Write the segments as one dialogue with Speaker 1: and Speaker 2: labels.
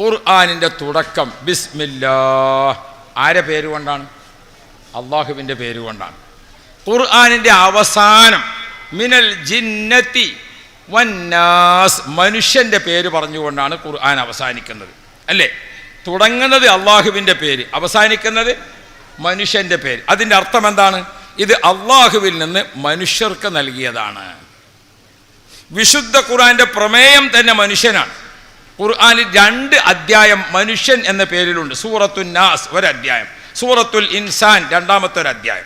Speaker 1: ഖുർആാനിന്റെ തുടക്കം. ബിസ്മില്ലാ. ആരെ പേര് കൊണ്ടാണ് അള്ളാഹുവിന്റെ പേര് കൊണ്ടാണ് ഖുർആാനിന്റെ അവസാനം മിനൽ ജിന്നത്തി വന്നാസ് മനുഷ്യന്റെ പേര് പറഞ്ഞുകൊണ്ടാണ് ഖുർആൻ അവസാനിക്കുന്നത്. അല്ലേ? തുടങ്ങുന്നത് അള്ളാഹുവിന്റെ പേര്. അവസാനിക്കുന്നത് മനുഷ്യന്റെ പേര്. അതിന്റെ അർത്ഥം എന്താണ്? ഇത് അള്ളാഹുവിൽ നിന്ന് മനുഷ്യർക്ക് നൽകിയതാണ്. വിശുദ്ധ ഖുർആന്റെ പ്രമേയം തന്നെ മനുഷ്യനാണ്. ഖുർആനിൽ രണ്ട് അധ്യായം മനുഷ്യൻ എന്ന പേരിലുണ്ട്. സൂറത്തുൽ നാസ് ഒരധ്യായം. സൂറത്തുൽ ഇൻസാൻ രണ്ടാമത്തെ ഒരു അധ്യായം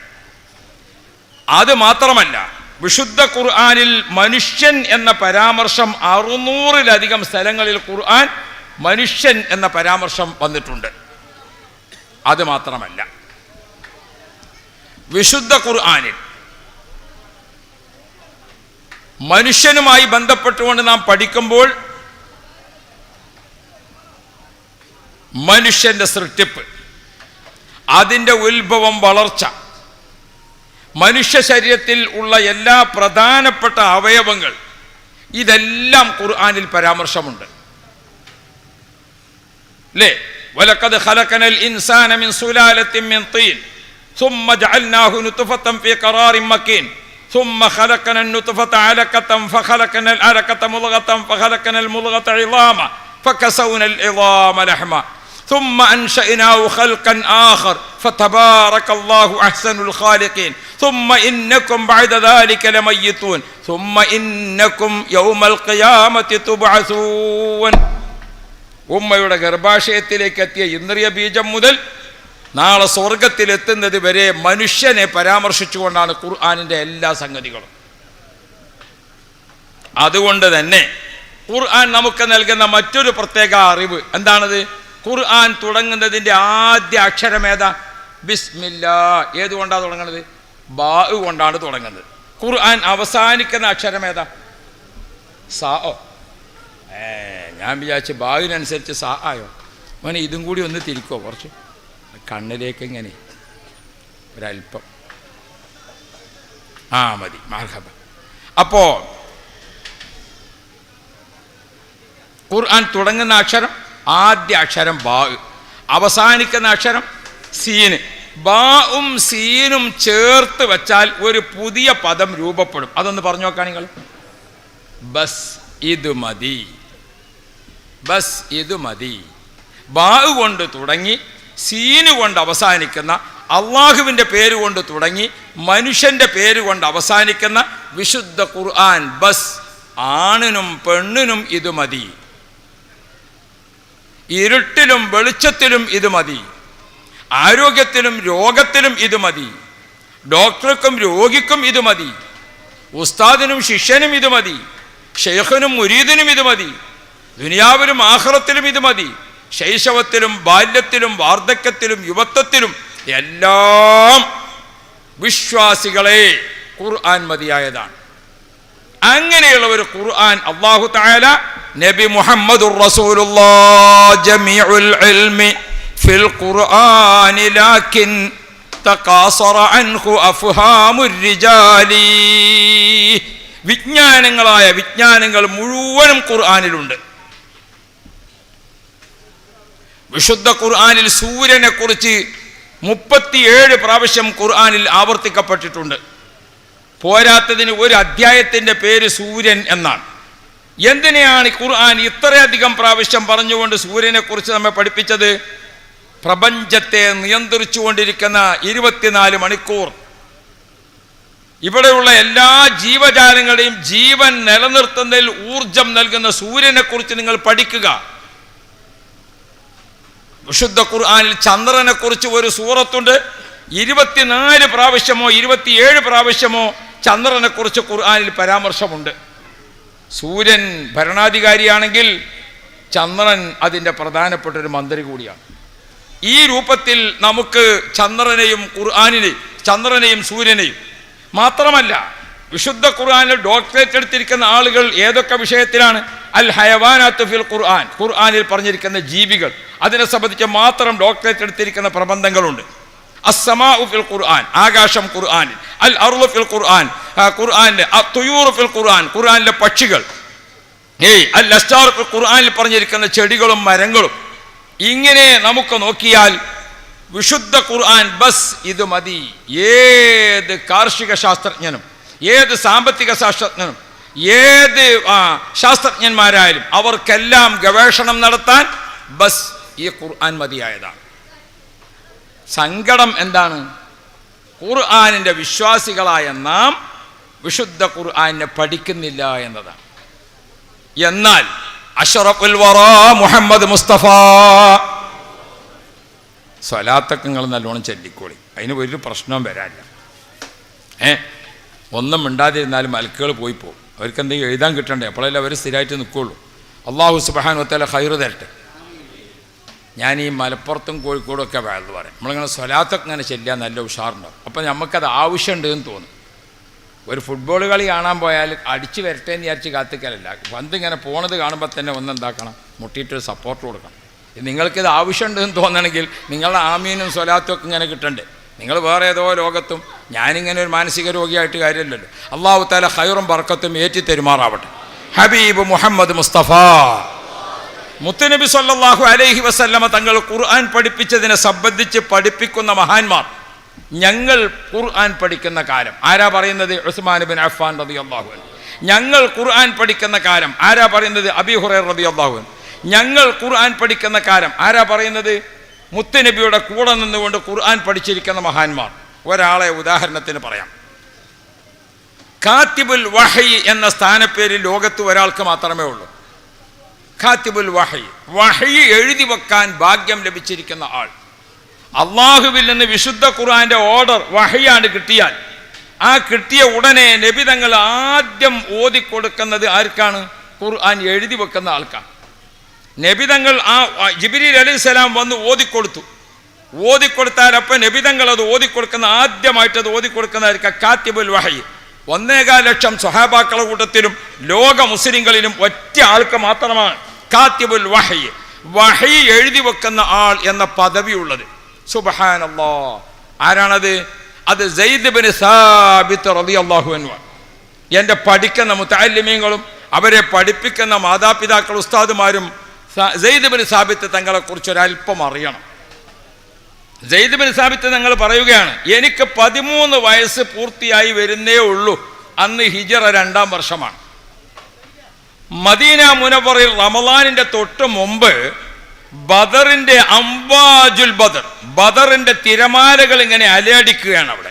Speaker 1: അത് മാത്രമല്ല വിശുദ്ധ ഖുർആാനിൽ മനുഷ്യൻ എന്ന പരാമർശം അറുന്നൂറിലധികം സ്ഥലങ്ങളിൽ ഖുർആൻ മനുഷ്യൻ എന്ന പരാമർശം വന്നിട്ടുണ്ട്. അത് മാത്രമല്ല വിശുദ്ധ ഖുർആാനിൽ മനുഷ്യനുമായി ബന്ധപ്പെട്ടുകൊണ്ട് നാം പഠിക്കുമ്പോൾ മനുഷ്യന്റെ സൃഷ്ടിപ്പ് അതിൻ്റെ ഉത്ഭവം വളർച്ച മനുഷ്യ ശരീരത്തിൽ ഉള്ള എല്ലാ പ്രധാനപ്പെട്ട അവയവങ്ങൾ ഇതെല്ലാം ഖുർആനിൽ പരാമർശമുണ്ട് അല്ലേ വലക്കത് ഖലഖനൽ ഇൻസാന മിൻ സുലാലത്തിൻ മിൻ തീൻ ثم جعلناه نطفة في قرار مكين ثم خلقنا النطفة علقة فخلقنا العلقة مضغة فخلقنا المضغة عظاما فكسونا العظام لحما ثم أنشأناه خلقا آخر فتبارك الله أحسن الخالقين ثم إنكم بعد ذلك لميتون ثم إنكم يوم القيامة تبعثون ഉമ്മയുടെ ഗർഭാശയത്തിലേക്ക് എത്തിയ ഇന്ദ്രിയ ബീജം മുതൽ നാളെ സ്വർഗത്തിലെത്തുന്നത് വരെ മനുഷ്യനെ പരാമർശിച്ചുകൊണ്ടാണ് ഖുർആാനിൻ്റെ എല്ലാ സംഗതികളും അതുകൊണ്ട് തന്നെ ഖുർആൻ നമുക്ക് നൽകുന്ന മറ്റൊരു പ്രത്യേക അറിവ് എന്താണത് ഖുർആൻ തുടങ്ങുന്നതിന്റെ ആദ്യ അക്ഷരം ഏതാ? ബിസ്മില്ല. ഏതുകൊണ്ടാണ് തുടങ്ങുന്നത്? ബാ കൊണ്ടാണ് തുടങ്ങുന്നത്. ഖുർആൻ അവസാനിക്കുന്ന അക്ഷരം ഏതാ? സാ ഓ. ഞാൻ വിചാരിച്ച് ബാവിനനുസരിച്ച് സാ ആയോ. മോനെ ഇതും കൂടി ഒന്ന് തിരിക്കോ കുറച്ച്. കണ്ണിലേക്ക് ഇങ്ങനെ. ഒരല്പം ആ മതി. മാർഹബ. അപ്പോ ഖുർആൻ തുടങ്ങുന്ന അക്ഷരം ആദ്യ അക്ഷരം ബാ അവസാനിക്കുന്ന അക്ഷരം സീന് ബാവും സീനും ചേർത്ത് വെച്ചാൽ ഒരു പുതിയ പദം രൂപപ്പെടും. അതൊന്ന് പറഞ്ഞു നോക്കാം നിങ്ങൾ. ബസ് ഇത് മതി. ബസ് ഇത് മതി. ബാവ് കൊണ്ട് തുടങ്ങി സീന് കൊണ്ട് അവസാനിക്കുന്ന അള്ളാഹുവിന്റെ പേര് കൊണ്ട് തുടങ്ങി മനുഷ്യന്റെ പേര് കൊണ്ട് അവസാനിക്കുന്ന വിശുദ്ധ ഖുർആൻ. ബസ് ആണിനും പെണ്ണിനും ഇത് മതി. ഇരുട്ടിലും വെളിച്ചത്തിലും ഇത് മതി. ആരോഗ്യത്തിലും രോഗത്തിലും ഇത് മതി. ഡോക്ടർക്കും രോഗിക്കും ഇത് മതി. ഉസ്താദിനും ശിഷ്യനും ഇത് മതി. ഷെയ്ഖിനും മുരീദിനും ഇത് മതി. ദുനിയാവിലും ആഹ്റത്തിലും ഇത് മതി. ശൈശവത്തിലും ബാല്യത്തിലും വാർദ്ധക്യത്തിലും യുവത്വത്തിലും എല്ലാം വിശ്വാസികളെ ഖുർആൻ മതിയായതാണ്. അങ്ങനെയുള്ള ഒരു ഖുർആൻ അള്ളാഹു തആല നബി മുഹമ്മദ് വിജ്ഞാനങ്ങളായ വിജ്ഞാനങ്ങൾ മുഴുവനും ഖുർആാനിലുണ്ട്. വിശുദ്ധ ഖുർആാനിൽ സൂര്യനെ കുറിച്ച് മുപ്പത്തിയേഴ് പ്രാവശ്യം ഖുർആാനിൽ ആവർത്തിക്കപ്പെട്ടിട്ടുണ്ട്. പോരാത്തതിന് ഒരു അധ്യായത്തിന്റെ പേര് സൂര്യൻ എന്നാണ്. എന്തിനെയാണ് ഖുർആൻ ഇത്രയധികം പ്രാവശ്യം പറഞ്ഞുകൊണ്ട് സൂര്യനെ കുറിച്ച് നമ്മെ പഠിപ്പിച്ചത്? പ്രപഞ്ചത്തെ നിയന്ത്രിച്ചു കൊണ്ടിരിക്കുന്ന ഇരുപത്തിനാല് മണിക്കൂർ. ഇവിടെയുള്ള എല്ലാ ജീവജാലങ്ങളുടെയും ജീവൻ നിലനിർത്തുന്നതിൽ ഊർജം നൽകുന്ന സൂര്യനെ കുറിച്ച് നിങ്ങൾ പഠിക്കുക. വിശുദ്ധ ഖുർആാനിൽ ചന്ദ്രനെ കുറിച്ച് ഒരു സൂറത്തുണ്ട്. ഇരുപത്തിനാല് പ്രാവശ്യമോ ഇരുപത്തിയേഴ് പ്രാവശ്യമോ ചന്ദ്രനെക്കുറിച്ച് ഖുർആനിൽ പരാമർശമുണ്ട്. സൂര്യൻ ഭരണാധികാരിയാണെങ്കിൽ ചന്ദ്രൻ അതിന്റെ പ്രധാനപ്പെട്ട ഒരു മന്ത്രി കൂടിയാണ്. ഈ രൂപത്തിൽ നമുക്ക് ചന്ദ്രനെയും ഖുർആാനിനെയും ചന്ദ്രനെയും സൂര്യനെയും മാത്രമല്ല വിശുദ്ധ ഖുർആാനിൽ ഡോക്ടറേറ്റ് എടുത്തിരിക്കുന്ന ആളുകൾ ഏതൊക്കെ വിഷയത്തിലാണ്? അൽ ഹയവാനാത്ത് ഫിൽ ഖുർആൻ ഖുർആാനിൽ പറഞ്ഞിരിക്കുന്ന ജീവികൾ. അതിനെ സംബന്ധിച്ച് മാത്രം ഡോക്ടറേറ്റ് എടുത്തിരിക്കുന്ന പ്രബന്ധങ്ങളുണ്ട്. ഖുർആൻ ആകാശം ഖുർആനിൽ അൽ അറുഫിൽ ഫിൽ ഖുർആൻ ഖുർആനിലെ ഫിൽ ഖുർആൻ ഖുർആനിലെ പക്ഷികൾ. ഏയ് അൽ അസ്റ്റാർ ഫിൽ ഖുർആനിൽ പറഞ്ഞിരിക്കുന്ന ചെടികളും മരങ്ങളും. ഇങ്ങനെ നമുക്ക് നോക്കിയാൽ വിശുദ്ധ ഖുർആൻ ബസ് ഇത് മതി. ഏത് കാർഷിക ശാസ്ത്രജ്ഞനും ഏത് സാമ്പത്തിക ശാസ്ത്രജ്ഞനും ഏത് ശാസ്ത്രജ്ഞന്മാരായാലും അവർക്കെല്ലാം ഗവേഷണം നടത്താൻ ബസ് ഈ ഖുർആൻ മതിയായതാണ്. സങ്കടം എന്താണ്? ഖുർആാനിന്റെ വിശ്വാസികളായ നാം വിശുദ്ധ ഖുർആാനിനെ പഠിക്കുന്നില്ല എന്നതാണ്. എന്നാൽ അഷറഫുൽ വറ മുഹമ്മദ് മുസ്തഫ. സ്വലാത്തൊക്കെ നിങ്ങൾ നല്ലോണം ചൊല്ലിക്കോളി. അതിന് ഒരു പ്രശ്നവും വരാനില്ല. ഏ? ഒന്നും മിണ്ടാതിരുന്നാലും മലക്കുകൾ പോയി പോകും. അവർക്ക് എന്തെങ്കിലും എഴുതാൻ കിട്ടണ്ടേ? അപ്പോഴല്ലേ അവർ സ്ഥിരമായിട്ട് നിൽക്കുള്ളൂ. അള്ളാഹു സുബാൻ വത്തല ഹൈറ് തരട്ടെ. ഞാൻ ഈ മലപ്പുറത്തും കോഴിക്കോടും ഒക്കെ വേണമെന്ന് പറയും. നമ്മളിങ്ങനെ സ്വലാത്തൊക്കെ ഇങ്ങനെ ചെല്ലാൻ നല്ല ഉഷാറുണ്ടാവും. അപ്പം നമുക്കത് ആവശ്യമുണ്ട് എന്ന് തോന്നും. ഒരു ഫുട്ബോൾ കളി കാണാൻ പോയാൽ അടിച്ച് വരട്ടെ എന്ന് വിചാരിച്ച് കാത്തിക്കലല്ല. പന്ത് ഇങ്ങനെ പോണത് കാണുമ്പോൾ തന്നെ ഒന്ന് എന്താക്കണം മുട്ടിയിട്ട് സപ്പോർട്ട് കൊടുക്കണം. നിങ്ങൾക്കിത് ആവശ്യമുണ്ട് എന്ന് തോന്നണമെങ്കിൽ നിങ്ങളുടെ ആമീനും സ്വലാത്തും ഒക്കെ ഇങ്ങനെ കിട്ടണ്ടേ? നിങ്ങൾ വേറെ ഏതോ ലോകത്തും ഞാനിങ്ങനെ ഒരു മാനസിക രോഗിയായിട്ട് കാര്യമില്ലല്ലോ. അള്ളാഹു താല ഹൈറും ബർക്കത്തും ഏറ്റി തെരുമാറാവട്ടെ ഹബീബ് മുഹമ്മദ് മുസ്തഫ. മുത്തുനബി സല്ലാഹു അലൈഹി വസല്ലമ തങ്ങൾ ഖുർആൻ പഠിപ്പിച്ചതിനെ സംബന്ധിച്ച് പഠിപ്പിക്കുന്ന മഹാന്മാർ ഞങ്ങൾ ഖുർആൻ പഠിക്കുന്ന കാലം. ആരാ പറയുന്നത്? ഉസ്മാൻ ബിൻ അഫ്ഫാൻ റളിയല്ലാഹു അള്ളാഹു ഞങ്ങൾ ഖുർആൻ പഠിക്കുന്ന കാലം. ആരാ പറയുന്നത്? അബി ഹുറൈറ റളിയല്ലാഹു അള്ളാഹു ഞങ്ങൾ ഖുർആൻ പഠിക്കുന്ന കാലം. ആരാ പറയുന്നത്? മുത്തുനബിയുടെ കൂടെ നിന്നുകൊണ്ട് ഖുർആൻ പഠിച്ചിരിക്കുന്ന മഹാന്മാർ. ഒരാളെ ഉദാഹരണത്തിന് പറയാം. കാത്തിബുൽ വഹി എന്ന സ്ഥാനപ്പേര് ലോകത്ത് ഒരാൾക്ക് മാത്രമേ ഉള്ളൂ. ഖാത്തിബുൽ വഹി. വഹി എഴുതി വെക്കാൻ ഭാഗ്യം ലഭിച്ചിരിക്കുന്ന ആൾ. അള്ളാഹുവിൽ നിന്ന് വിശുദ്ധ ഖുർആന്റെ ഓർഡർ വഹയാണ് കിട്ടിയാൽ ആ കിട്ടിയ ഉടനെ നബിതങ്ങൾ ആദ്യം ഓതിക്കൊടുക്കുന്നത് ആർക്കാണ്? ഖുർആൻ എഴുതി വെക്കുന്ന ആൾക്കാണ്. നബിതങ്ങൾ ആ ജിബിരി അലൈഹി സ്വലാം വന്ന് ഓതിക്കൊടുത്തു. ഓതിക്കൊടുത്താലപ്പം നബിതങ്ങൾ നബി തങ്ങൾ അത് ഓതിക്കൊടുക്കുന്ന ആദ്യമായിട്ട് അത് ഓതിക്കൊടുക്കുന്നതായിരിക്കാം കാത്തിബുൽ വഹി. ഒന്നേകാൽ ലക്ഷം സ്വഹാബാക്കളുടെ കൂട്ടത്തിലും ലോക മുസ്ലിങ്ങളിലും ഒറ്റ ആൾക്ക് മാത്രമാണ്. കാത്തിബുൽ വഹി. വഹി എഴുതി വെക്കുന്ന ആൾ എന്ന പദവി ഉള്ളത് സുബഹാനല്ലോ. ആരാണത്? അത് ജയ്ദിബിന് സാബിത്ത് റളിയല്ലാഹു അൻഹു എന്റെ പഠിക്കുന്ന മുത്താലിമ്യങ്ങളും അവരെ പഠിപ്പിക്കുന്ന മാതാപിതാക്കൾ ഉസ്താദുമാരും സെയ്ദ് ബിൻ സാബിത്ത് തങ്ങളെക്കുറിച്ച് ഒരല്പം അറിയണം. സെയ്ദ് ബിൻ സാബിത്ത് ഞങ്ങൾ പറയുകയാണ് എനിക്ക് പതിമൂന്ന് വയസ്സ് പൂർത്തിയായി വരുന്നേ ഉള്ളൂ. അന്ന് ഹിജറ രണ്ടാം വർഷമാണ്. മദീന മുനവറിൽ റമലാനിന്റെ തൊട്ട് മുമ്പ് ബദറിന്റെ അംബാജുൽ ബദർ ബദറിന്റെ തിരമാലകൾ ഇങ്ങനെ അലയടിക്കുകയാണ് അവിടെ.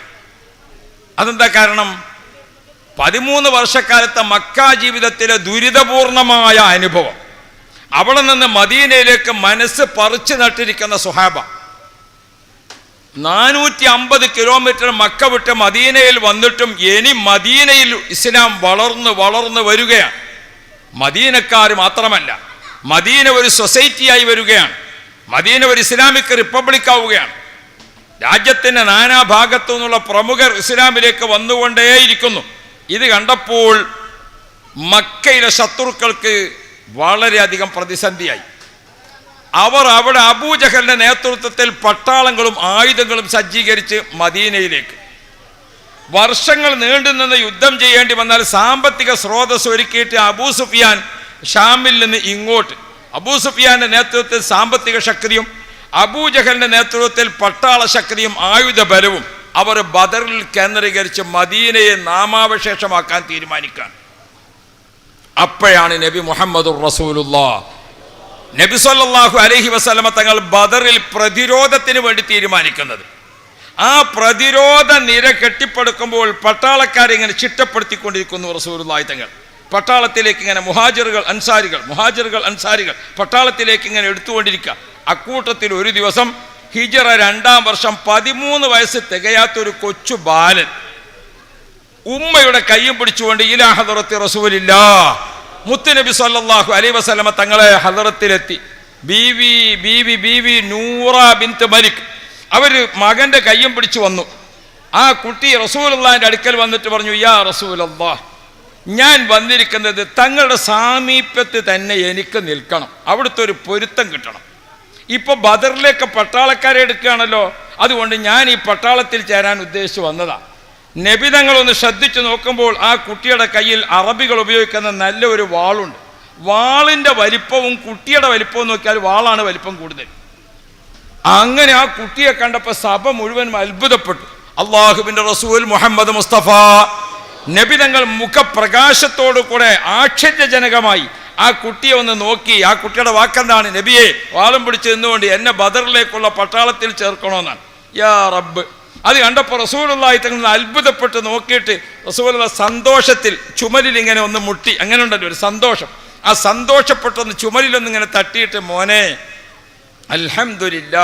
Speaker 1: അതെന്താ കാരണം? പതിമൂന്ന് വർഷക്കാലത്തെ മക്ക ജീവിതത്തിലെ ദുരിതപൂർണമായ അനുഭവം. അവിടെ നിന്ന് മദീനയിലേക്ക് മനസ്സ് പറിച്ചു നട്ടിരിക്കുന്ന സുഹാബ നാനൂറ്റി അമ്പത് കിലോമീറ്റർ മക്ക വിട്ട് മദീനയിൽ വന്നിട്ടും ഇനി മദീനയിൽ ഇസ്ലാം വളർന്ന് വളർന്ന് വരികയാണ്. മദീനക്കാർ മാത്രമല്ല മദീന ഒരു സൊസൈറ്റിയായി വരികയാണ്. മദീന ഒരു ഇസ്ലാമിക് റിപ്പബ്ലിക് ആവുകയാണ്. രാജ്യത്തിന്റെ നാനാഭാഗത്തു നിന്നുള്ള പ്രമുഖർ ഇസ്ലാമിലേക്ക് വന്നുകൊണ്ടേയിരിക്കുന്നു. ഇത് കണ്ടപ്പോൾ മക്കയിലെ ശത്രുക്കൾക്ക് വളരെയധികം പ്രതിസന്ധിയായി. അവർ അവിടെ അബൂജഹലിന്റെ നേതൃത്വത്തിൽ പട്ടാളങ്ങളും ആയുധങ്ങളും സജ്ജീകരിച്ച് മദീനയിലേക്ക്. വർഷങ്ങൾ നീണ്ടുനിന്ന് യുദ്ധം ചെയ്യേണ്ടി വന്നാൽ സാമ്പത്തിക സ്രോതസ് ഒരുക്കിയിട്ട് അബൂ സുഫിയാൻ ഷാമിൽ നിന്ന് ഇങ്ങോട്ട്. അബൂ സുഫിയാന്റെ നേതൃത്വത്തിൽ സാമ്പത്തിക ശക്തിയും അബൂജഹലിന്റെ നേതൃത്വത്തിൽ പട്ടാള ശക്തിയും ആയുധ ബലവും അവർ ബദറിൽ കേന്ദ്രീകരിച്ച് മദീനയെ നാമാവശേഷമാക്കാൻ തീരുമാനിക്കാൻ. അപ്പോഴാണ് നബി മുഹമ്മദ് റസൂലുല്ലാ നബി അലഹി വസ്ലമ തങ്ങൾ ബദറിൽ പ്രതിരോധത്തിന് വേണ്ടി തീരുമാനിക്കുന്നത്. ആ പ്രതിരോധ നിര കെട്ടിപ്പടുക്കുമ്പോൾ പട്ടാളക്കാരെ ഇങ്ങനെ ചിട്ടപ്പെടുത്തിക്കൊണ്ടിരിക്കുന്നു റസൂലുള്ളാഹി തങ്ങൾ. പട്ടാളത്തിലേക്ക് ഇങ്ങനെ മുഹാജിറുകൾ അൻസാരികൾ മുഹാജിറുകൾ അൻസാരികൾ പട്ടാളത്തിലേക്ക് ഇങ്ങനെ എടുത്തുകൊണ്ടിരിക്കുക അക്കൂട്ടത്തിൽ ഒരു ദിവസം ഹിജറ രണ്ടാം വർഷം പതിമൂന്ന് വയസ്സ് തികയാത്തൊരു കൊച്ചു ബാലൻ ഉമ്മയുടെ കയ്യും പിടിച്ചുകൊണ്ട് ഇലാഹദുറത്തി റസൂലില്ല മുത്തുനബി സല്ലല്ലാഹു അലൈ വസ്ലമ തങ്ങളെ ഹദറത്തിലെത്തി. ബീവി ബീവി ബീവി നൂറ ബിന്ത് മലിക്. അവർ മകന്റെ കയ്യും പിടിച്ചു വന്നു. ആ കുട്ടി റസൂലുള്ളാഹിന്റെ അടുക്കൽ വന്നിട്ട് പറഞ്ഞു യാ റസൂലല്ലാ ഞാൻ വന്നിരിക്കുന്നത് തങ്ങളുടെ സാമീപ്യത്തിൽ തന്നെ എനിക്ക് നിൽക്കണം. അവിടുത്തെ ഒരു പൊരുത്തം കിട്ടണം. ഇപ്പൊ ബദറിലേക്ക് പട്ടാളക്കാരെ എടുക്കുകയാണല്ലോ. അതുകൊണ്ട് ഞാൻ ഈ പട്ടാളത്തിൽ ചേരാൻ ഉദ്ദേശിച്ചു വന്നതാ നബിതങ്ങളൊന്ന് ശ്രദ്ധിച്ചു നോക്കുമ്പോൾ ആ കുട്ടിയുടെ കയ്യിൽ അറബികൾ ഉപയോഗിക്കുന്ന നല്ല ഒരു വാളുണ്ട്. വാളിന്റെ വലിപ്പവും കുട്ടിയുടെ വലിപ്പവും നോക്കിയാൽ വാളാണ് വലിപ്പം കൂടുതൽ. അങ്ങനെ ആ കുട്ടിയെ കണ്ടപ്പോൾ സഭ മുഴുവൻ അത്ഭുതപ്പെട്ടു. അള്ളാഹുബിന്റെ റസൂൽ മുഹമ്മദ് മുസ്തഫ നബി തങ്ങൾ മുഖപ്രകാശത്തോടു കൂടെ ആശ്ചര്യജനകമായി ആ കുട്ടിയെ ഒന്ന് നോക്കി ആ കുട്ടിയുടെ വാക്കെന്താണ്? നബിയെ വാളും പിടിച്ച് നിന്നുകൊണ്ട് എന്നെ ബദറിലേക്കുള്ള പട്ടാളത്തിൽ ചേർക്കണമെന്നാണ് യാ റബ്ബ് അത് കണ്ടപ്പോൾ റസൂലുള്ളാഹി തങ്ങൾ അത്ഭുതപ്പെട്ട് നോക്കിയിട്ട് റസൂലുള്ള സന്തോഷത്തിൽ ചുമലിൽ ഇങ്ങനെ ഒന്ന് മുട്ടി. അങ്ങനെ ഉണ്ടല്ലോ ഒരു സന്തോഷം. ആ സന്തോഷപ്പെട്ടൊന്ന് ചുമലിലൊന്ന് ഇങ്ങനെ തട്ടിയിട്ട് മോനെ അൽഹംദുലില്ല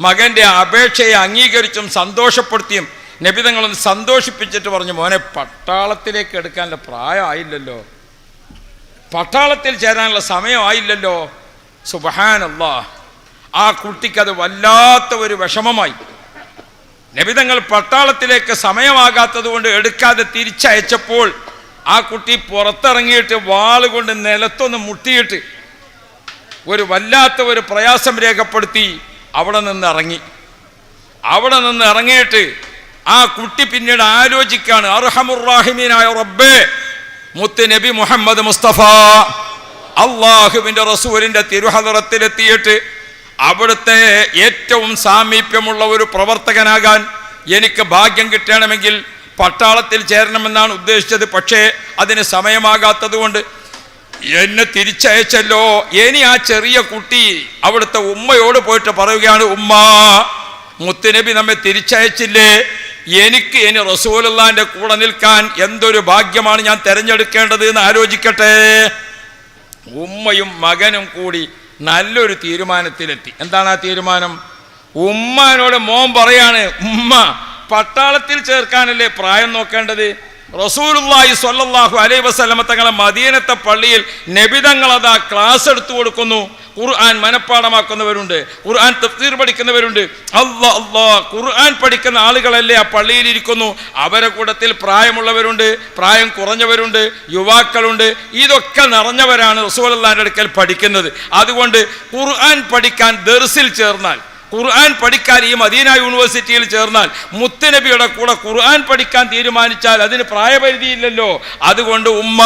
Speaker 1: മകന്റെ അപേക്ഷയെ അംഗീകരിച്ചും സന്തോഷപ്പെടുത്തിയും നബിതങ്ങളൊന്ന് സന്തോഷിപ്പിച്ചിട്ട് പറഞ്ഞു മോനെ പട്ടാളത്തിലേക്ക് എടുക്കാനുള്ള പ്രായമായില്ലല്ലോ. പട്ടാളത്തിൽ ചേരാനുള്ള സമയമായില്ലല്ലോ. സുബഹാനല്ലാ. ആ കുട്ടിക്കത് വല്ലാത്ത ഒരു വിഷമമായി. നബിതങ്ങൾ പട്ടാളത്തിലേക്ക് സമയമാകാത്തത് കൊണ്ട് എടുക്കാതെ തിരിച്ചയച്ചപ്പോൾ ആ കുട്ടി പുറത്തിറങ്ങിയിട്ട് വാളുകൊണ്ട് നിലത്തൊന്ന് മുട്ടിയിട്ട് ഒരു വല്ലാത്ത ഒരു പ്രയാസം രേഖപ്പെടുത്തി അവിടെ നിന്ന് ഇറങ്ങി. അവിടെ നിന്ന് ഇറങ്ങിയിട്ട് ആ കുട്ടി പിന്നീട് ആലോചിക്കാണ് അർഹമുറാഹിമീനായ റബ്ബേ മുത്ത് നബി മുഹമ്മദ് മുസ്തഫ. അള്ളാഹുവിന്റെ റസൂലിന്റെ തിരുഹദറത്തിലെത്തിയിട്ട് അവിടുത്തെ ഏറ്റവും സാമീപ്യമുള്ള ഒരു പ്രവർത്തകനാകാൻ എനിക്ക് ഭാഗ്യം കിട്ടണമെങ്കിൽ പട്ടാളത്തിൽ ചേരണമെന്നാണ് ഉദ്ദേശിച്ചത്. പക്ഷേ അതിന് സമയമാകാത്തത് കൊണ്ട് എന്നെ തിരിച്ചയച്ചല്ലോ. ഇനി ആ ചെറിയ കുട്ടി അവിടുത്തെ ഉമ്മയോട് പോയിട്ട് പറയുകയാണ് ഉമ്മ മുത്തുനബി നമ്മെ തിരിച്ചയച്ചില്ലേ? എനിക്ക് ഇനി റസൂലുള്ളാന്റെ കൂടെ നിൽക്കാൻ എന്തൊരു ഭാഗ്യമാണ് ഞാൻ തിരഞ്ഞെടുക്കേണ്ടത് എന്ന് ആലോചിക്കട്ടെ. ഉമ്മയും മകനും കൂടി നല്ലൊരു തീരുമാനത്തിലെത്തി. എന്താണ് ആ തീരുമാനം? ഉമ്മാനോട് മോൻ പറയാണ് ഉമ്മ പട്ടാളത്തിൽ ചേർക്കാനല്ലേ പ്രായം നോക്കേണ്ടത്? റസൂലുള്ളാഹി സ്വല്ലല്ലാഹു അലൈഹി വസല്ലമ തങ്ങളെ മദീനത്തെ പള്ളിയിൽ നബിതങ്ങളതാ ക്ലാസ് എടുത്തു കൊടുക്കുന്നു. ഖുർആൻ മനഃപ്പാടമാക്കുന്നവരുണ്ട് ഖുർആൻ തഫ്സീർ പഠിക്കുന്നവരുണ്ട്. അല്ലാ അല്ലാ ഖുർആൻ പഠിക്കുന്ന ആളുകളല്ലേ ആ പള്ളിയിൽ ഇരിക്കുന്നു. അവരെ കൂടത്തിൽ പ്രായമുള്ളവരുണ്ട് പ്രായം കുറഞ്ഞവരുണ്ട് യുവാക്കളുണ്ട്. ഇതൊക്കെ നിറഞ്ഞവരാണ് റസൂലുള്ളാഹിന്റെ അടുക്കൽ പഠിക്കുന്നത്. അതുകൊണ്ട് ഖുർആൻ പഠിക്കാൻ ദർസിൽ ചേർന്നാൽ ഖുർആൻ പഠിക്കാൻ ഈ മദീന യൂണിവേഴ്സിറ്റിയിൽ ചേർന്നാൽ മുത്തുനബിയുടെ കൂടെ ഖുർആൻ പഠിക്കാൻ തീരുമാനിച്ചാൽ അതിന് പ്രായപരിധിയില്ലല്ലോ. അതുകൊണ്ട് ഉമ്മ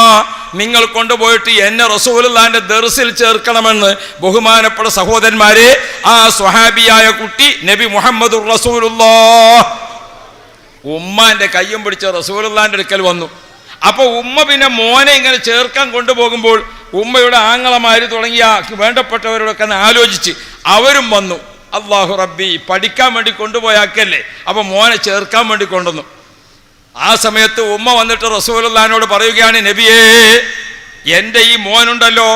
Speaker 1: നിങ്ങൾ കൊണ്ടുപോയിട്ട് എന്നെ റസൂലുള്ളാന്റെ ദർസിൽ ചേർക്കണമെന്ന് ബഹുമാനപ്പെട്ട സഹോദരന്മാരെ ആ സ്വഹാബിയായ കുട്ടി നബി മുഹമ്മദ് ഉമ്മാന്റെ കയ്യും പിടിച്ച റസൂലുള്ളാന്റെ അടുക്കൽ വന്നു. അപ്പൊ ഉമ്മ പിന്നെ മോനെ ഇങ്ങനെ ചേർക്കാൻ കൊണ്ടുപോകുമ്പോൾ ഉമ്മയുടെ ആങ്ങളമാര് തുടങ്ങിയ വേണ്ടപ്പെട്ടവരോടൊക്കെ ആലോചിച്ച് അവരും വന്നു. അള്ളാഹു റബ്ബി പഠിക്കാൻ വേണ്ടി കൊണ്ടുപോയാക്കല്ലേ? അപ്പൊ മോനെ ചേർക്കാൻ വേണ്ടി കൊണ്ടുവന്നു. ആ സമയത്ത് ഉമ്മ വന്നിട്ട് റസൂലുള്ളഹാനോട് പറയുകയാണ് നബിയേ എന്റെ ഈ മോനുണ്ടല്ലോ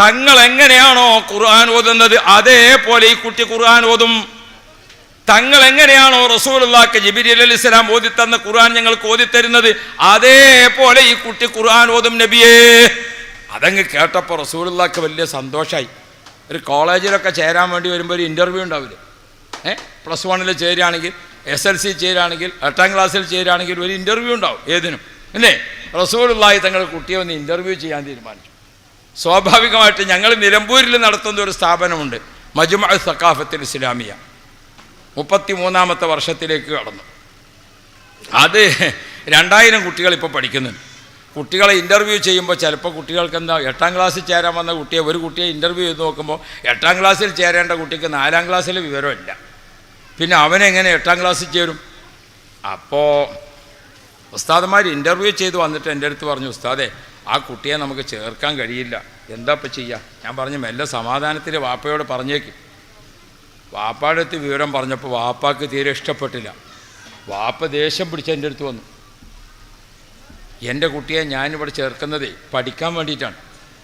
Speaker 1: തങ്ങൾ എങ്ങനെയാണോ ഖുർആൻ ഓതുന്നത്? അതേപോലെ ഈ കുട്ടി ഖുർആൻ ഓതും. തങ്ങൾ എങ്ങനെയാണോ റസൂലുള്ളാക്ക് ജിബിരി അലി ഇസ്ലാം ഓതിത്തന്ന തന്ന ഖുർആൻ ഞങ്ങൾക്ക് ഓതിത്തരുന്നത്? അതേപോലെ ഈ കുട്ടി ഖുർആൻ ഓതും നബിയേ. അതങ്ങ് കേട്ടപ്പോൾ റസൂലുള്ളാക്ക് വലിയ സന്തോഷമായി ഒരു കോളേജിലൊക്കെ ചേരാൻ വേണ്ടി വരുമ്പോൾ ഒരു ഇന്റർവ്യൂ ഉണ്ടാവില്ല? ഏ? പ്ലസ് വണ്ണിൽ ചേരുകയാണെങ്കിൽ എസ് എൽ സി ചേരുകയാണെങ്കിൽ എട്ടാം ക്ലാസ്സിൽ ചേരുകയാണെങ്കിൽ ഒരു ഇന്റർവ്യൂ ഉണ്ടാവും ഏതിനും. അല്ലേ? റസൂലുള്ളാഹി തങ്ങൾ കുട്ടിയെ ഒന്ന് ഇന്റർവ്യൂ ചെയ്യാൻ തീരുമാനിച്ചു. സ്വാഭാവികമായിട്ട് ഞങ്ങൾ നിലമ്പൂരിൽ നടത്തുന്ന ഒരു സ്ഥാപനമുണ്ട്. മജുമ സക്കാഫത്തിൽ ഇസ്ലാമിയ. മുപ്പത്തി മൂന്നാമത്തെ വർഷത്തിലേക്ക് കടന്നു. അത് രണ്ടായിരം കുട്ടികൾ ഇപ്പോൾ പഠിക്കുന്നുണ്ട്. കുട്ടികളെ ഇന്റർവ്യൂ ചെയ്യുമ്പോൾ ചിലപ്പോൾ കുട്ടികൾക്ക് എന്താ എട്ടാം ക്ലാസ്സിൽ ചേരാൻ വന്ന കുട്ടിയെ ഒരു കുട്ടിയെ ഇന്റർവ്യൂ ചെയ്ത് നോക്കുമ്പോൾ എട്ടാം ക്ലാസ്സിൽ ചേരേണ്ട കുട്ടിക്ക് നാലാം ക്ലാസ്സിൽ വിവരമില്ല. പിന്നെ അവനെങ്ങനെ എട്ടാം ക്ലാസ്സിൽ ചേരും? അപ്പോൾ ഉസ്താദന്മാർ ഇന്റർവ്യൂ ചെയ്ത് വന്നിട്ട് എന്റെ അടുത്ത് പറഞ്ഞു ഉസ്താദേ ആ കുട്ടിയെ നമുക്ക് ചേർക്കാൻ കഴിയില്ല. എന്താ ഇപ്പം ചെയ്യുക ഞാൻ പറഞ്ഞു മെല്ലെ സമാധാനത്തിൽ വാപ്പയോട് പറഞ്ഞേക്ക്. അടുത്ത് വിവരം പറഞ്ഞപ്പോൾ വാപ്പാക്ക് തീരെ ഇഷ്ടപ്പെട്ടില്ല. വാപ്പ ദേഷ്യം പിടിച്ച് എന്റെ അടുത്ത് വന്നു. എന്റെ കുട്ടിയെ ഞാനിവിടെ ചേർക്കുന്നത് പഠിക്കാൻ വേണ്ടിയിട്ടാണ്.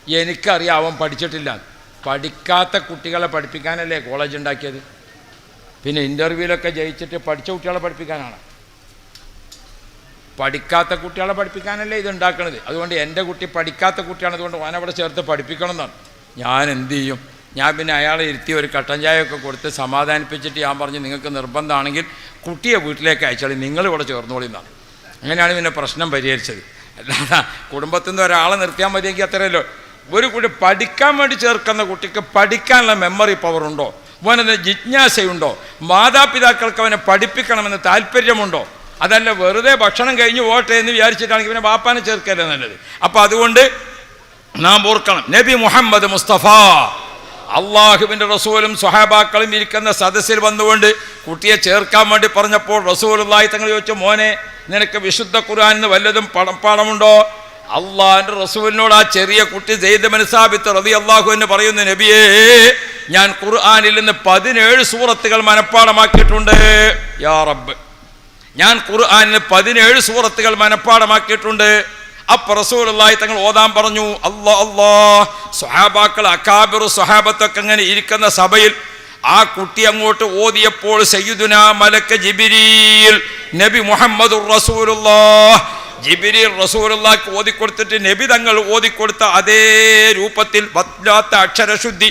Speaker 1: എനിക്കറിയാം അവൻ പഠിച്ചിട്ടില്ല. പഠിക്കാത്ത കുട്ടികളെ പഠിപ്പിക്കാനല്ലേ കോളേജ് ഉണ്ടാക്കിയത്? പിന്നെ ഇന്റർവ്യൂവിലൊക്കെ ജയിച്ചിട്ട് പഠിച്ച കുട്ടികളെ പഠിപ്പിക്കാനാണ്. പഠിക്കാത്ത കുട്ടികളെ പഠിപ്പിക്കാനല്ലേ ഇത് ഉണ്ടാക്കണത്? അതുകൊണ്ട് എന്റെ കുട്ടി പഠിക്കാത്ത കുട്ടിയാണ്. അതുകൊണ്ട് ഓനവിടെ ചേർത്ത് പഠിപ്പിക്കണം എന്നാണ്. ഞാൻ എന്ത് ചെയ്യും? ഞാൻ പിന്നെ അയാളെ ഇരുത്തി ഒരു കട്ടൻ ചായയൊക്കെ കൊടുത്ത് സമാധാനിപ്പിച്ചിട്ട് ഞാൻ പറഞ്ഞു നിങ്ങൾക്ക് നിർബന്ധമാണെങ്കിൽ കുട്ടിയെ വീട്ടിലേക്ക് അയച്ചാൽ നിങ്ങളിവിടെ ചേർന്നോളി എന്നാണ്. അങ്ങനെയാണ് പിന്നെ പ്രശ്നം പരിഹരിച്ചത്. അല്ലാതെ കുടുംബത്തിൽ നിന്ന് ഒരാളെ നിർത്തിയാൽ മതിയെങ്കിൽ അത്രയല്ലോ ഒരു കുട്ടി പഠിക്കാൻ വേണ്ടി ചേർക്കുന്ന കുട്ടിക്ക് പഠിക്കാനുള്ള മെമ്മറി പവർ ഉണ്ടോ? അവനത് ജിജ്ഞാസയുണ്ടോ? മാതാപിതാക്കൾക്ക് അവനെ പഠിപ്പിക്കണമെന്ന് താല്പര്യമുണ്ടോ? അതല്ല വെറുതെ ഭക്ഷണം കഴിഞ്ഞ് പോട്ടെ എന്ന് വിചാരിച്ചിട്ടാണെങ്കിൽ പിന്നെ വാപ്പാനെ ചേർക്കല്ലേ നല്ലത്. അപ്പോൾ അതുകൊണ്ട് നാം ഓർക്കണം. നബി മുഹമ്മദ് മുസ്തഫ അള്ളാഹുവിന്റെ റസൂലും സ്വഹാബാക്കളും ഇരിക്കുന്ന സദസ്സിൽ വന്നുകൊണ്ട് കുട്ടിയെ ചേർക്കാൻ വേണ്ടി പറഞ്ഞപ്പോൾ റസൂലുള്ളാഹി തങ്ങൾ ചോദിച്ചു മോനെ നിനക്ക് വിശുദ്ധ ഖുർആനിന്ന് വല്ലതും പണം പാടമുണ്ടോ അള്ളാഹിന്റെ റസൂലിനോട് ആ ചെറിയ കുട്ടി ജെയ്ദ് മനസാബിത്ത് റതി അള്ളാഹു എന്ന് പറയുന്ന നബിയേ ഞാൻ ഖുർആാനിൽ നിന്ന് പതിനേഴ് സൂറത്തുകൾ മനഃപ്പാടമാക്കിയിട്ടുണ്ട് യാ റബ്ബ് ഞാൻ ഖുർആാനിൽ പതിനേഴ് സൂറത്തുകൾ മനഃപ്പാടമാക്കിയിട്ടുണ്ട് അപ്പൊ റസൂലുള്ളാഹി തങ്ങൾ ഓതാൻ പറഞ്ഞു അല്ലാ അല്ലാ. സ്വഹാബാക്കൾ അക്കാബിർ സ്വഹാബത്തൊക്കെ അങ്ങനെ ഇരിക്കുന്ന സഭയിൽ ആ കുട്ടി അങ്ങോട്ട് ഓതിയപ്പോൾ സയ്യിദുന ജിബിരിയിൽ നബി മുഹമ്മദ് റസൂലുള്ളാഹ്. ജിബിരിൽ റസൂലുള്ളാഹിക്ക് ഓതിക്കൊടുത്തിട്ട് നബി തങ്ങൾ ഓതിക്കൊടുത്ത അതേ രൂപത്തിൽ വല്ലാത്ത അക്ഷരശുദ്ധി.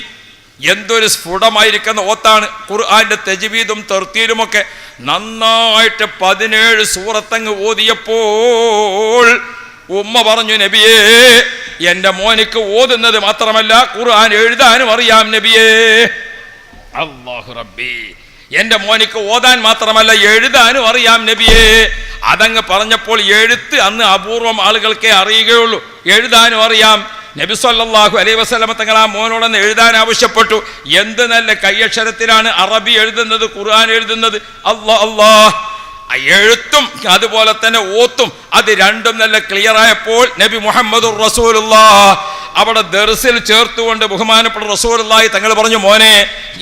Speaker 1: എന്തൊരു സ്ഫുടമായിരിക്കുന്ന ഓത്താണ്. ഖുർആന്റെ തെജീവീതും തെർത്തീലുമൊക്കെ നന്നായിട്ട് പതിനേഴ് സൂറത്തങ്ങ് ഓതിയപ്പോൾ ഉമ്മ പറഞ്ഞു നബിയേ എന്റെ മോനിക്ക് ഓതുന്നത് മാത്രമല്ല ഖുർആൻ എഴുതാനും അറിയാം നബിയേ. അള്ളാഹു റബ്ബി എന്റെ മോനിക്ക് ഓതാൻ മാത്രമല്ല എഴുതാനും അറിയാം നബിയേ. അതങ്ങ് പറഞ്ഞപ്പോൾ എഴുത്ത് അന്ന് അപൂർവം ആളുകൾക്കേ അറിയുകയുള്ളൂ എഴുതാനും അറിയാം. നബി സല്ലല്ലാഹു അലൈഹി വസല്ലമ തങ്ങൾ ആ മോനോടൊന്ന് എഴുതാൻ ആവശ്യപ്പെട്ടു. എന്ത് നല്ല കയ്യക്ഷരത്തിലാണ് അറബി എഴുതുന്നത് ഖുർആൻ എഴുതുന്നത്? അല്ലാ ആ എഴുത്തും അതുപോലെ തന്നെ ഓത്തും അത് രണ്ടും നല്ല ക്ലിയർ ആയപ്പോൾ നബി മുഹമ്മദ് റസൂലുള്ള അവിടെ ദർസിൽ ചേർത്തുകൊണ്ട് ബഹുമാനപ്പെട്ട റസൂലുള്ളാഹി തങ്ങൾ പറഞ്ഞു മോനെ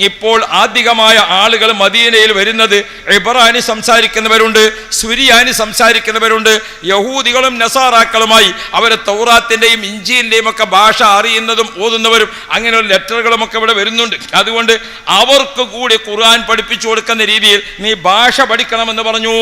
Speaker 1: ഇപ്പോൾ ആധികമായ ആളുകൾ മദീനയിൽ വരുന്നത് ഇബ്രാനി സംസാരിക്കുന്നവരുണ്ട് സുരിയാനി സംസാരിക്കുന്നവരുണ്ട് യഹൂദികളും നസാറാക്കളുമായി അവരെ തൗറാത്തിന്റെയും ഇഞ്ചിന്റെയും ഒക്കെ ഭാഷ അറിയുന്നതും ഓതുന്നവരും അങ്ങനെയുള്ള ലെറ്ററുകളും ഒക്കെ ഇവിടെ വരുന്നുണ്ട്. അതുകൊണ്ട് അവർക്ക് കൂടി ഖുർആൻ പഠിപ്പിച്ചു കൊടുക്കുന്ന രീതിയിൽ നീ ഭാഷ പഠിക്കണമെന്ന് പറഞ്ഞു.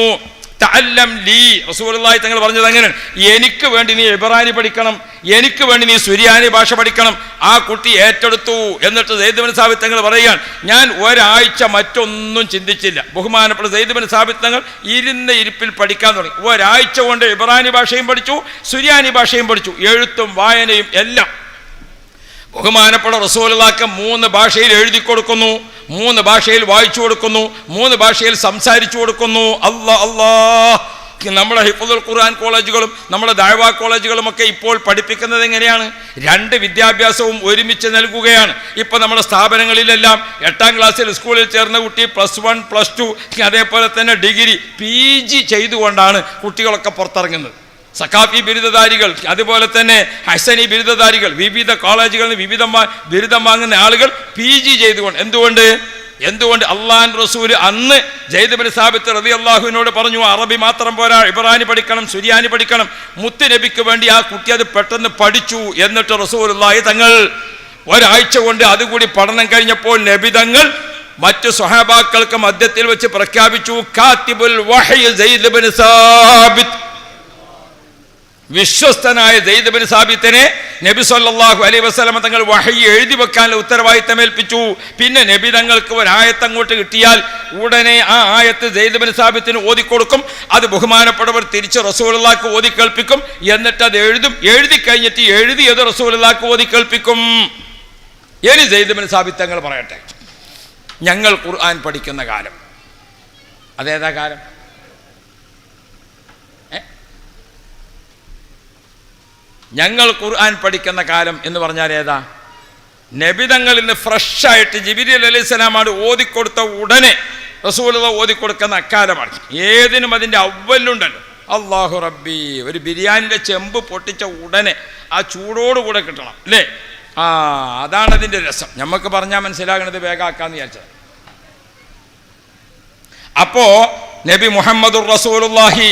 Speaker 1: തഅല്ലം ലീ. റസൂലുള്ളാഹി തങ്ങൾ പറഞ്ഞത് അങ്ങനെയാണ് എനിക്ക് വേണ്ടി നീ ഇബ്രാനി പഠിക്കണം എനിക്ക് വേണ്ടി നീ സുരിയാനി ഭാഷ പഠിക്കണം. ആ കുട്ടി ഏറ്റെടുത്തു എന്നിട്ട് സെയ്ദ് സാബിത്ത് തങ്ങൾ പറയുകയാണ് ഞാൻ ഒരാഴ്ച മറ്റൊന്നും ചിന്തിച്ചില്ല. ബഹുമാനപ്പെട്ട സെയ്ദ് സാബിത്ത് തങ്ങൾ ഇരുന്ന ഇരിപ്പിൽ പഠിക്കാൻ തുടങ്ങി. ഒരാഴ്ച കൊണ്ട് ഇബ്രാനി ഭാഷയും പഠിച്ചു സുരിയാനി ഭാഷയും പഠിച്ചു. എഴുത്തും വായനയും എല്ലാം. ബഹുമാനപ്പെട്ട റസൂലാക്ക് മൂന്ന് ഭാഷയിൽ എഴുതി കൊടുക്കുന്നു മൂന്ന് ഭാഷയിൽ വായിച്ചു കൊടുക്കുന്നു മൂന്ന് ഭാഷയിൽ സംസാരിച്ചു കൊടുക്കുന്നു. അല്ലാ അല്ലാ. നമ്മുടെ ഹിഫുദുൽ ഖുർആൻ കോളേജുകളും നമ്മുടെ ദാഴ്വ കോളേജുകളും ഒക്കെ ഇപ്പോൾ പഠിപ്പിക്കുന്നത് എങ്ങനെയാണ്? രണ്ട് വിദ്യാഭ്യാസവും ഒരുമിച്ച് നൽകുകയാണ്. ഇപ്പൊ നമ്മുടെ സ്ഥാപനങ്ങളിലെല്ലാം എട്ടാം ക്ലാസ്സിൽ സ്കൂളിൽ ചേർന്ന കുട്ടി പ്ലസ് വൺ പ്ലസ് ടു അതേപോലെ തന്നെ ഡിഗ്രി പി ജി ചെയ്തുകൊണ്ടാണ് കുട്ടികളൊക്കെ പുറത്തിറങ്ങുന്നത്. സക്കാഫി ബിരുദധാരികൾ അതുപോലെ തന്നെ ഹസനി ബിരുദധാരികൾ വിവിധ കോളേജുകളിൽ വിവിധ ബിരുദം വാങ്ങുന്ന ആളുകൾ പി ജി ചെയ്തുകൊണ്ട് എന്തുകൊണ്ട്? എന്തുകൊണ്ട് അള്ളാൻ റസൂൽ അന്ന് ജയ്ദബിൻ സാബിത്ത് റതി അള്ളാഹുവിനോട് പറഞ്ഞു അറബി മാത്രം പോരാ ഇബ്രാനി പഠിക്കണം സുരിയാനി പഠിക്കണം മുത്ത് നബിക്ക് വേണ്ടി ആ കുട്ടി അത് പെട്ടെന്ന് പഠിച്ചു എന്നിട്ട് റസൂൽ തങ്ങൾ ഒരാഴ്ച കൊണ്ട് അതുകൂടി പഠനം കഴിഞ്ഞപ്പോൾ നബിതങ്ങൾ മറ്റു സ്വഹാബാക്കൾക്ക് മധ്യത്തിൽ വെച്ച് പ്രഖ്യാപിച്ചു കാത്തിബുൽ സാബിത്ത്. വിശ്വസ്തനായ ജയ്ദബിൻ സാബിത്തിനെ നബി സല്ലാഹു അലൈ വസ്ലമ തങ്ങൾ വഹി എഴുതി വെക്കാനുള്ള ഉത്തരവാദിത്തം ഏൽപ്പിച്ചു. പിന്നെ നബി തങ്ങൾക്ക് ഒരു ആയത്ത് അങ്ങോട്ട് കിട്ടിയാൽ ഉടനെ ആ ആയത്ത് ജയ്ദബിൻ സാബിത്തിന് ഓതിക്കൊടുക്കും. അത് ബഹുമാനപ്പെട്ടവർ തിരിച്ച് റസൂലുള്ളാക്ക് ഓതി കേൾപ്പിക്കും എന്നിട്ട് അത് എഴുതും. എഴുതി കഴിഞ്ഞിട്ട് എഴുതിയത് റസൂലുള്ളാക്ക് ഓതി കേൾപ്പിക്കും ഇനി ജയ്ദബിൻ സാബിത്ത് തങ്ങൾ പറയട്ടെ. ഞങ്ങൾ ഖുർആൻ പഠിക്കുന്ന കാലം. അതേതാ കാലം? ഞങ്ങൾ ഖുർആൻ പഠിക്കുന്ന കാലം എന്ന് പറഞ്ഞാൽ ഏതാ? നബിതങ്ങളിൽ നിന്ന് ഫ്രഷായിട്ട് ജിബിരി അലൈഹി സ്വലാമാണ് ഓതിക്കൊടുത്ത ഉടനെ റസൂലത ഓതിക്കൊടുക്കുന്ന അക്കാലമാണ്. ഏതിനും അതിന്റെ അവലുണ്ടല്ലോ. അള്ളാഹു റബ്ബി ഒരു ബിരിയാണിന്റെ ചെമ്പ് പൊട്ടിച്ച ഉടനെ ആ ചൂടോടുകൂടെ കിട്ടണം അല്ലേ? ആ അതാണ് അതിന്റെ രസം. നമുക്ക് പറഞ്ഞാൽ മനസ്സിലാകണത് വേഗാക്കാന്ന് വിചാരിച്ചത്. അപ്പോ നബി മുഹമ്മദുർ റസൂലുള്ളാഹി.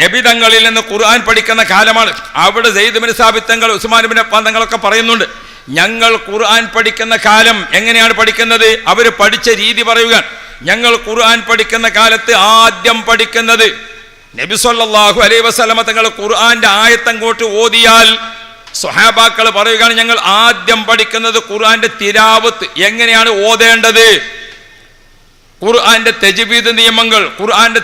Speaker 1: നബി തങ്ങളിൽ നിന്ന് ഖുർആൻ പഠിക്കുന്ന കാലമാണ്. അവിടെ സെയ്ദ് ബിൻ സാബിത്ത് തങ്ങൾ ഉസ്മാൻ ബിൻ അഫ്ഫാൻ തങ്ങളൊക്കെ പറയുന്നുണ്ട്. ഞങ്ങൾ ഖുർആൻ പഠിക്കുന്ന കാലം എങ്ങനെയാണ് പഠിക്കുന്നത്? അവർ പഠിച്ച രീതി പറയുക ഞങ്ങൾ ഖുർആൻ പഠിക്കുന്ന കാലത്ത് ആദ്യം പഠിക്കുന്നത് നബി സല്ലല്ലാഹു അലൈഹി വസല്ലമ തങ്ങൾ ഖുർആന്റെ ആയത്തങ്ങോട്ട് ഓതിയാൽ സ്വഹാബാക്കൾ പറയുകയാണ് ഞങ്ങൾ ആദ്യം പഠിക്കുന്നത് ഖുർആന്റെ തിരാവത്ത് എങ്ങനെയാണ് ഓതേണ്ടത്? ഖുർആന്റെ തെജബീദ് നിയമങ്ങൾ ഖുർആന്റെ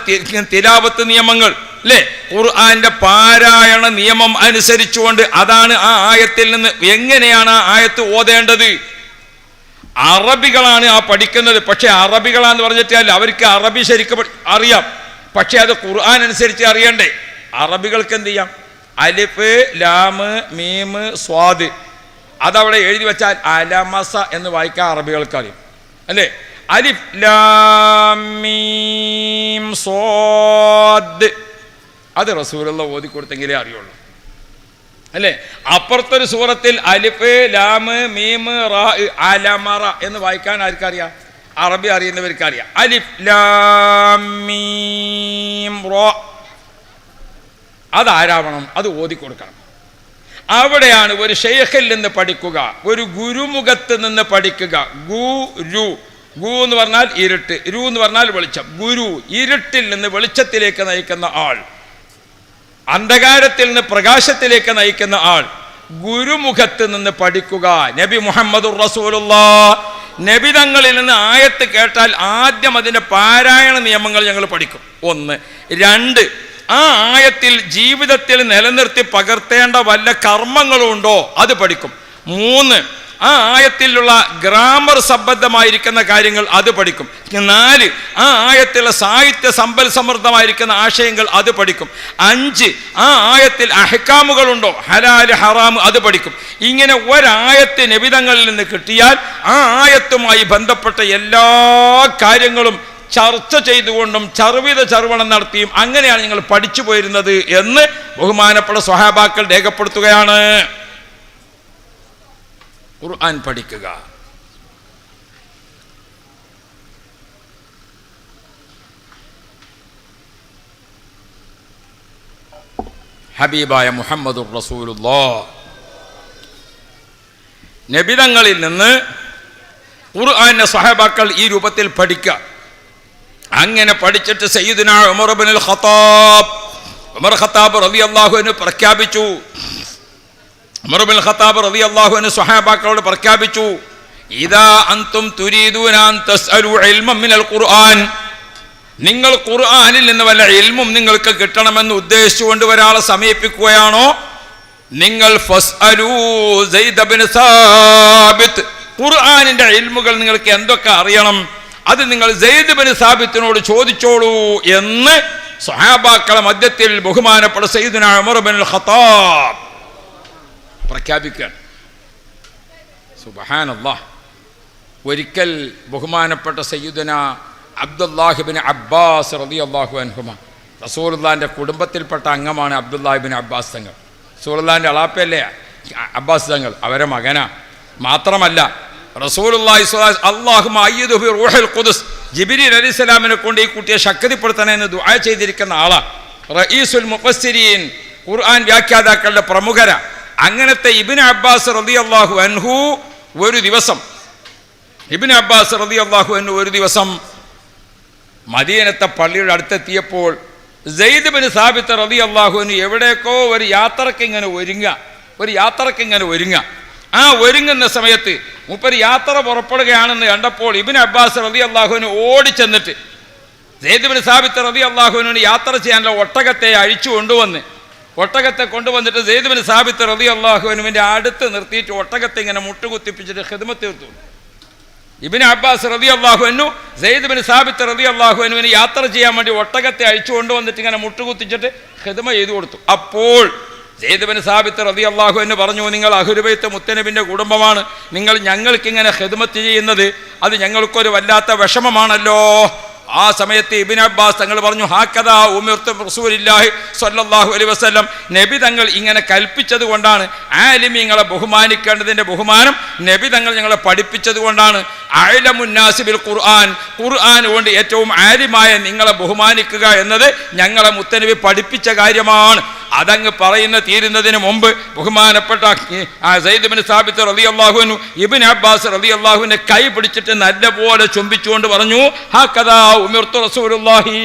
Speaker 1: തിലാപത്ത് നിയമങ്ങൾ അല്ലേ ഖുർആന്റെ പാരായണ നിയമം അനുസരിച്ചുകൊണ്ട് അതാണ് ആ ആയത്തിൽ നിന്ന് എങ്ങനെയാണ് ആ ആയത്ത് ഓതേണ്ടത്? അറബികളാണ് ആ പഠിക്കുന്നത്. പക്ഷെ അറബികളാന്ന് പറഞ്ഞിട്ടാൽ അവർക്ക് അറബി ശരിക്കും അറിയാം. പക്ഷെ അത് ഖുർആൻ അനുസരിച്ച് അറിയണ്ടേ? അറബികൾക്ക് എന്ത് ചെയ്യാം? അലിഫ് ലാമ് മീമ് സ്വാദ്. അതവിടെ എഴുതി വെച്ചാൽ അലമസ എന്ന് വായിക്കാൻ അറബികൾക്ക് അറിയാം. അല്ലേ? അലിഫ് ലാം മീം സ്വാദ് അത് റസൂലുള്ള ഓതി കൊടുത്തെങ്കിലേ അറിയുള്ളൂ. അല്ലേ? അപ്പുറത്തൊരു സൂറത്തിൽ അലിഫ് ലാമ് മീമ് റാ അലമറ എന്ന് വായിക്കാൻ ആർക്കറിയാം? അറബി അറിയുന്നവർക്ക് അറിയാം അലിഫ് ലാം മീം റോ. അതാരാവണം? അത് ഓതി കൊടുക്കണം അവിടെയാണ് ഒരു ഷെയ്ഖിൽ നിന്ന് പഠിക്കുക ഒരു ഗുരുമുഖത്ത് നിന്ന് പഠിക്കുക. ഗുരു ഗു എന്ന് പറഞ്ഞാൽ ഇരുട്ട് രു എന്ന് പറഞ്ഞാൽ വെളിച്ചം. ഗുരു ഇരുട്ടിൽ നിന്ന് വെളിച്ചത്തിലേക്ക് നയിക്കുന്ന ആൾ. അന്ധകാരത്തിൽ നിന്ന് പ്രകാശത്തിലേക്ക് നയിക്കുന്ന ആൾ. ഗുരുമുഖത്ത് നിന്ന് പഠിക്കുക. നബി മുഹമ്മദ് റസൂലുള്ള. നബി തങ്ങളിൽ നിന്ന് ആയത്ത് കേട്ടാൽ ആദ്യം അതിന്റെ പാരായണ നിയമങ്ങൾ ഞങ്ങൾ പഠിക്കും. ഒന്ന്. രണ്ട്. ആ ആയത്തിൽ ജീവിതത്തിൽ നിലനിർത്തി പകർത്തേണ്ട വല്ല കർമ്മങ്ങളുണ്ടോ അത് പഠിക്കും. മൂന്ന്. ആ ആയത്തിലുള്ള ഗ്രാമർ സംബന്ധമായിരിക്കുന്ന കാര്യങ്ങൾ അത് പഠിക്കും. നാല് ആ ആയത്തിലുള്ള സാഹിത്യ സമ്പൽ സമൃദ്ധമായിരിക്കുന്ന ആശയങ്ങൾ അത് പഠിക്കും. അഞ്ച് ആ ആയത്തിൽ അഹക്കാമുകളുണ്ടോ ഹലാൽ ഹറാം അത് പഠിക്കും. ഇങ്ങനെ ഒരായത്ത് എവിധങ്ങളിൽ നിന്ന് കിട്ടിയാൽ ആ ആയത്തുമായി ബന്ധപ്പെട്ട എല്ലാ കാര്യങ്ങളും ചർച്ച ചെയ്തുകൊണ്ടും ചർവിത ചർവണം നടത്തിയും അങ്ങനെയാണ് നിങ്ങൾ പഠിച്ചു പോയിരുന്നത് എന്ന് ബഹുമാനപ്പെട്ട സ്വഹാബാക്കൾ രേഖപ്പെടുത്തുകയാണ്. ഖുർആൻ പഠിക്കുക. ഹബീബായ മുഹമ്മദുർ റസൂലുള്ള. നബിതങ്ങളിൽ നിന്ന് ഖുർആാന്റെ സഹബാക്കൾ ഈ രൂപത്തിൽ പഠിക്കുക അങ്ങനെ പഠിച്ചിട്ട് സയ്യിദുന ഉമർ ഇബ്നുൽ ഖത്താബ് ഉമർ ഖത്താബ് റബി അള്ളാഹുവിന് പ്രഖ്യാപിച്ചു. ഉമർ ഖത്താബ് റളിയല്ലാഹു അൻഹു സ്വഹാബാക്കളോട് പ്രഖ്യാപിച്ചു ഇദാ അൻതും തുരീദൂന തസ്അലു ഇൽമൻ മിനൽ ഖുർആൻ. നിങ്ങൾ ഖുർആനിൽ നിന്ന് വല്ല ഇൽമും നിങ്ങൾക്ക് കിട്ടണമെന്ന് ഉദ്ദേശിച്ചുകൊണ്ട് ഒരാളെ സമീപിക്കുകയാണോ? നിങ്ങൾ ഖുർആനിന്റെ ഇൽമുകൾ നിങ്ങൾക്ക് എന്തൊക്കെ അറിയണം? അത് നിങ്ങൾ സെയ്ദ് ബിൻ സാബിത്തിനോട് ചോദിച്ചോളൂ എന്ന് സഹാബാക്കളെ മധ്യത്തിൽ ബഹുമാനപ്പെട്ട സയ്യിദുന ഉമർ ബിൻ ഖത്താബ് പ്രഖ്യാപിക്കുകയാണ് സുബഹാനല്ലാ ഒരിക്കൽ ബഹുമാനപ്പെട്ട സയ്യുദന അബ്ദുല്ലാഹിബിൻ അബ്ബാസ് റബി അള്ളാഹു അൻഹുമ. റസൂർല്ലാന്റെ കുടുംബത്തിൽപ്പെട്ട അംഗമാണ് അബ്ദുല്ലാഹിബിൻ അബ്ബാസ് തങ്ങൾ. റസൂർല്ലാന്റെ അളാപ്പല്ലേ അബ്ബാസ് തങ്ങൾ അവരെ മകനാ. മാത്രമല്ല റസൂലുള്ളാഹി സ്വലാ- അല്ലാഹുമ്മ അയ്യിദു ബി റൂഹിൽ ഖുദ്സ്. കൊണ്ട് ഈ കുട്ടിയെ ശക്തിപ്പെടുത്തണേ എന്ന് ദുആ ചെയ്തിരിക്കുന്ന ആളാ. റഈസുൽ മുഫസ്സിരീൻ ഖുർആൻ വ്യാഖ്യാതാക്കളുടെ പ്രമുഖര. അങ്ങനത്തെ ഇബ്നു അബ്ബാസ് റതി അള്ളാഹു അൻഹു ഒരു ദിവസം ഇബ്നു അബ്ബാസ് റതി അള്ളാഹു അൻഹു ഒരു ദിവസം മദീനത്തെ പള്ളിയുടെ അടുത്തെത്തിയപ്പോൾ സെയ്ദ് ബിൻ സാബിത്ത് റതി അള്ളാഹുവിന് എവിടേക്കോ ഒരു യാത്രയ്ക്ക് ഇങ്ങനെ ഒരുങ്ങുക ഒരു യാത്രയ്ക്ക് ഇങ്ങനെ ഒരുങ്ങുക. ആ ഒരുങ്ങുന്ന സമയത്ത് മുപ്പര് യാത്ര പുറപ്പെടുകയാണെന്ന് കണ്ടപ്പോൾ ഇബിൻ അബ്ബാസ് റതി അള്ളാഹുവിന് ഓടിച്ചെന്നിട്ട് സെയ്ദ് ബിൻ സാബിത്ത് റതി അള്ളാഹുവിനോട് യാത്ര ചെയ്യാനുള്ള ഒട്ടകത്തെ അഴിച്ചു കൊണ്ടുവന്ന് ഒട്ടകത്തെ കൊണ്ടുവന്നിട്ട് സെയ്ദ് ബിൻ സാബിത്ത് റതി അള്ളാഹുവിനുവിന്റെ അടുത്ത് നിർത്തിയിട്ട് ഒട്ടകത്തെ ഇങ്ങനെ മുട്ടുകുത്തിപ്പിച്ചിട്ട് ഹിദ്മത്ത് തീർത്തു. ഇബിന് അബ്ബാസ് റതി അള്ളാഹുവിനു സെയ്ദ് ബിൻ സാബിത്ത് റതി അള്ളാഹുവിനുവിന് യാത്ര ചെയ്യാൻ വേണ്ടി ഒട്ടകത്തെ അഴിച്ചു കൊണ്ടുവന്നിട്ട് ഇങ്ങനെ മുട്ടുകുത്തിച്ചിട്ട് ഹിദ്മ ചെയ്തു കൊടുത്തു. അപ്പോൾ സെയ്ദ് ബിൻ സാബിത്ത് റതി അള്ളാഹുവിന് പറഞ്ഞു നിങ്ങൾ അഹുരുബൈത്ത് മുത്തനബിന്റെ കുടുംബമാണ്. നിങ്ങൾ ഞങ്ങൾക്കിങ്ങനെ ഹിദ്മത്ത് ചെയ്യുന്നത് അത് ഞങ്ങൾക്കൊരു വല്ലാത്ത വിഷമമാണല്ലോ. ആ സമയത്ത് ഇബിൻ അബ്ബാസ് തങ്ങൾ പറഞ്ഞു ഹാക്കഥാ ഉമിർത്ത് റസൂലില്ലാഹി സ്വല്ലല്ലാഹു അലൈഹി വസല്ലം. നബി തങ്ങൾ ഇങ്ങനെ കൽപ്പിച്ചത് കൊണ്ടാണ് ആലിമീങ്ങളെ ബഹുമാനിക്കേണ്ടതിന്റെ ബഹുമാനം നബി തങ്ങൾ ഞങ്ങളെ പഠിപ്പിച്ചത് കൊണ്ടാണ്. ആയിലമുന്നാസിബിൽ ഖുർആൻ. ഖുർആൻ കൊണ്ട് ഏറ്റവും ആലിമായ നിങ്ങളെ ബഹുമാനിക്കുക എന്നത് ഞങ്ങളെ മുത്തനബി പഠിപ്പിച്ച കാര്യമാണ്. അതങ്ങ് പറയുന്ന തീരുന്നതിന് മുമ്പ് ബഹുമാനപ്പെട്ട ആ സ്ഥാപിച്ച റബി അള്ളാഹുവിനു ഇബിൻ അബ്ബാസ് റബി അള്ളാഹുവിനെ കൈ പിടിച്ചിട്ട് നല്ലപോലെ ചുംബിച്ചുകൊണ്ട് പറഞ്ഞു ഹാ കഥാ ഉമിർത്തു റസൂലുള്ളാഹി.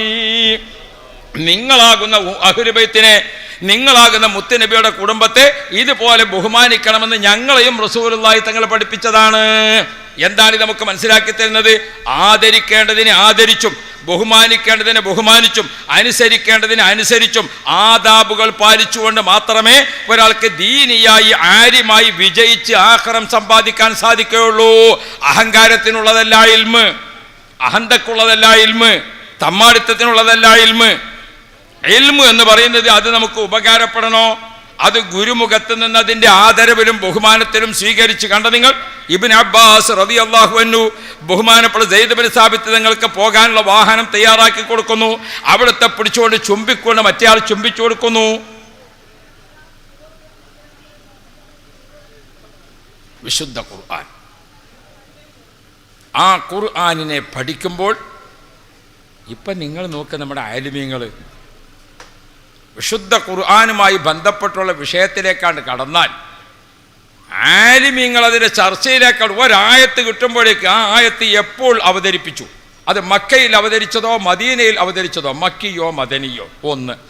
Speaker 1: നിങ്ങളാകുന്ന അഹുരുബൈത്തിനെ നിങ്ങളാകുന്ന മുത്തുനബിയുടെ കുടുംബത്തെ ഇതുപോലെ ബഹുമാനിക്കണമെന്ന് ഞങ്ങളെയും റസൂലുള്ളാഹി തങ്ങൾ പഠിപ്പിച്ചതാണ്. എന്താണ് ഇത് നമുക്ക് മനസ്സിലാക്കി തരുന്നത്? ആദരിക്കേണ്ടതിനെ ആദരിച്ചും ബഹുമാനിക്കേണ്ടതിനെ ബഹുമാനിച്ചും അനുസരിക്കേണ്ടതിനെ അനുസരിച്ചും ആദാബുകൾ പാലിച്ചുകൊണ്ട് മാത്രമേ ഒരാൾക്ക് ദീനിയായി ആര്യമായി വിജയിച്ച് ആഹ്റം സമ്പാദിക്കാൻ സാധിക്കുകയുള്ളൂ. അഹങ്കാരത്തിനുള്ളതല്ല ഇൽമ്. അഹന്തക്കുള്ളതല്ല ഇൽമ്. തമ്മാടിത്തത്തിനുള്ളതല്ല ഇൽമ്. ഇൽമു എന്ന് പറയുന്നത് അത് നമുക്ക് ഉപകാരപ്പെടണോ? അത് ഗുരുമുഖത്ത് നിന്ന് അതിന്റെ ആദരവിലും ബഹുമാനത്തിലും സ്വീകരിച്ച് കണ്ട നിങ്ങൾ ഇബിൻ അബ്ബാസ് റതി അള്ളാഹുവന്നു ബഹുമാനപ്പെട്ട ജയ്ദബിൻ സാബിത്ത് നിങ്ങൾക്ക് പോകാനുള്ള വാഹനം തയ്യാറാക്കി കൊടുക്കുന്നു. അവിടുത്തെ പിടിച്ചുകൊണ്ട് ചുംബിക്കൊണ്ട് മറ്റേ ആൾ ചുംബിച്ചു കൊടുക്കുന്നു. വിശുദ്ധ ഖുർആൻ. ആ ഖുർആനിനെ പഠിക്കുമ്പോൾ ഇപ്പം നിങ്ങൾ നോക്ക് നമ്മുടെ ആലിമീങ്ങൾ വിശുദ്ധ ഖുർആാനുമായി ബന്ധപ്പെട്ടുള്ള വിഷയത്തിലേക്കാണ് കടന്നാൽ ആലിമീങ്ങൾ അതിന്റെ ചർച്ചയിലേക്കാണ് ഒരായത്ത് കിട്ടുമ്പോഴേക്ക് ആ ആയത്ത് എപ്പോൾ അവതരിപ്പിച്ചു? അത് മക്കയിൽ അവതരിച്ചതോ മദീനയിൽ അവതരിച്ചതോ? മക്കിയോ മദനിയോ? ഒന്ന്.